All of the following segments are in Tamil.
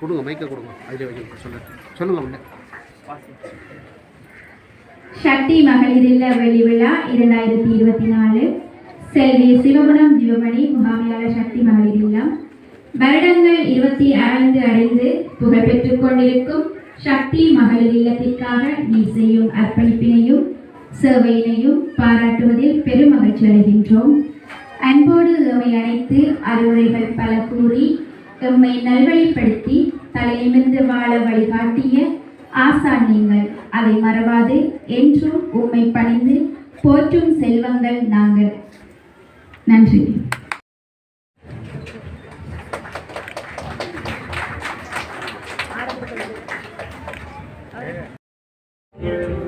கொடுங்க மைக்க கொடுங்க. அதில் வைக்க சொல்லுங்க சொல்லுங்க முன்னே. சக்தி மகளிர் இல்ல வெளி விழா இரண்டாயிரத்தி இருபத்தி நாலு. செல்வி சிவகுணம் ஜீவமணி முகாமியாளர் சக்தி மகளிர் இல்லம். வருடங்கள் இருபத்தி ஐந்து அடைந்து புகழ் பெற்றுக் கொண்டிருக்கும் சக்தி மகளிர் இல்லத்திற்காக நீ செய்யும் அர்ப்பணிப்பினையும் சேவையினையும் பாராட்டுவதில் பெரும் மகிழ்ச்சி அடைகின்றோம். அன்போடு எம்மை அழைத்து அறிவுரைகள் பல கூறி எம்மை நல்வழிப்படுத்தி தலைநிமிர்ந்து வாழ வழிகாட்டிய ஆசான் நீங்கள். அதை மறவாது என்றும் உம்மை பணிந்து போற்றும் செல்வங்கள் நாங்கள். நன்றி. எங்கே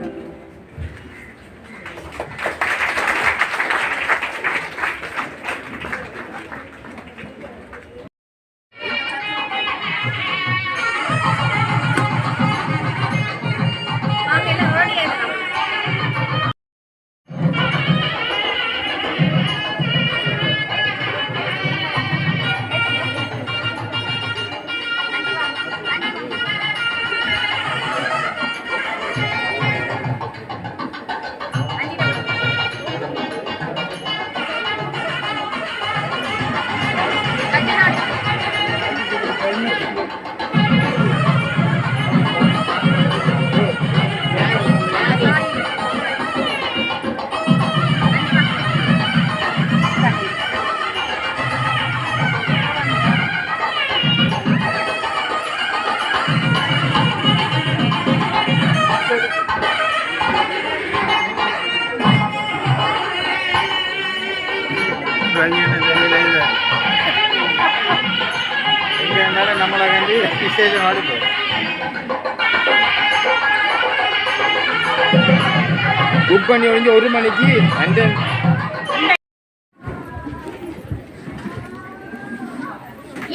கண்டி விசேஷம் புக் பண்ணி ஒழிஞ்சு ஒரு மணிக்கு அண்ட்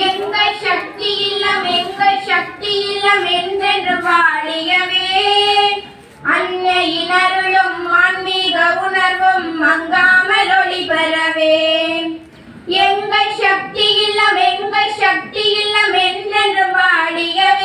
எங்கள் சக்தி இல்லம் எங்கள் சக்தி இல்லம் என்றென்று அன்னையின் அருளும் ஆன்மீக உணர்வும் மங்காமல் ஒளி பெறவே. எங்கள் சக்தி இல்லம் எங்கள் சக்தி இல்லம் என்றென்று பாடியவே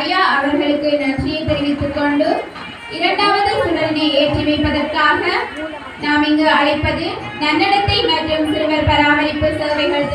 ஐயா அவர்களுக்கு நன்றியை தெரிவித்துக் கொண்டு இரண்டாவது சுடரினை ஏற்றி வைப்பதற்காக நாம் இங்கு அழைப்பது நன்னடத்தை மற்றும் சிறுவர் பராமரிப்பு சேவைகள்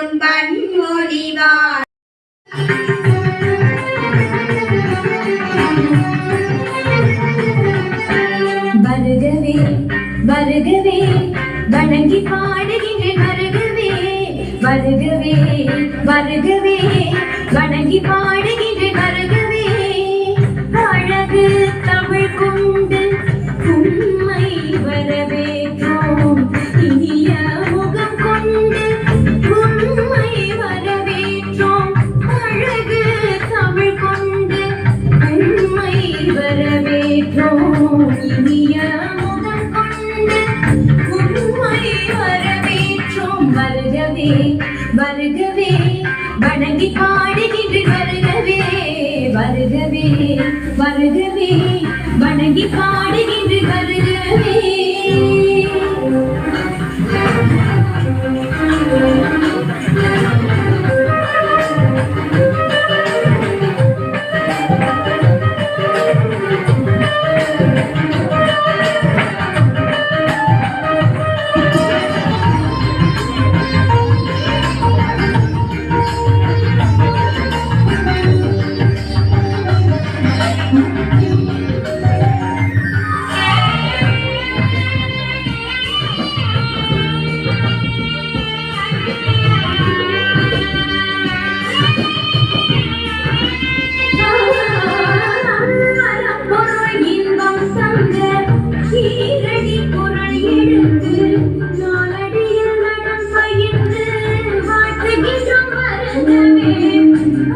மளந்திடும் பன்மொழிவார் வருகவே வருகவே வணங்கி பாடுகின்ற வருகவே வருகவே வருகவே வணங்கி பாடுகின்ற வணங்கி பாடுகின்ற வருகவே வருகவே வருகவே. வணங்கி பாடுகின்ற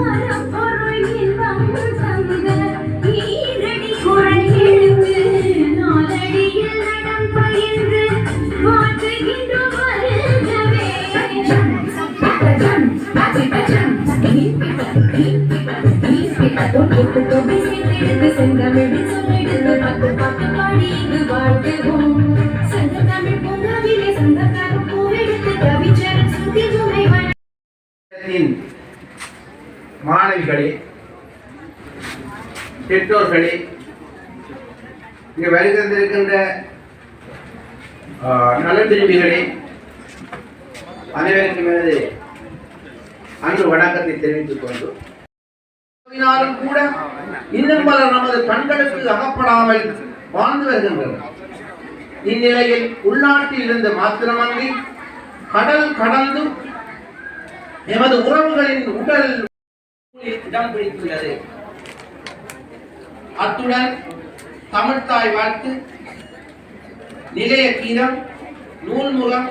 மரப்பொருள் இன்பம் தந்த ஈரடி குரல் மாணவிகளே பெற்றோர்களே இங்கே வருகின்றிருக்கின்ற நலப்பிரிவுகளே அனைவருக்கும் எனது அன்பு வணக்கத்தை தெரிவித்துக் கொண்டு கூட இன்னும் பலர் நமது கண்களுக்கு அகப்படாமல் வாழ்ந்து வருகின்றனர். இந்நிலையில் உள்நாட்டில் இருந்து மாத்திரமன்றி கடல் கடந்தும் எமது உறவுகளின் உடல் இடம் பிடித்துள்ளது. அத்துடன் தமிழ்தாய் வாழ்த்து. நிலைய கீதம் நூல்முகம்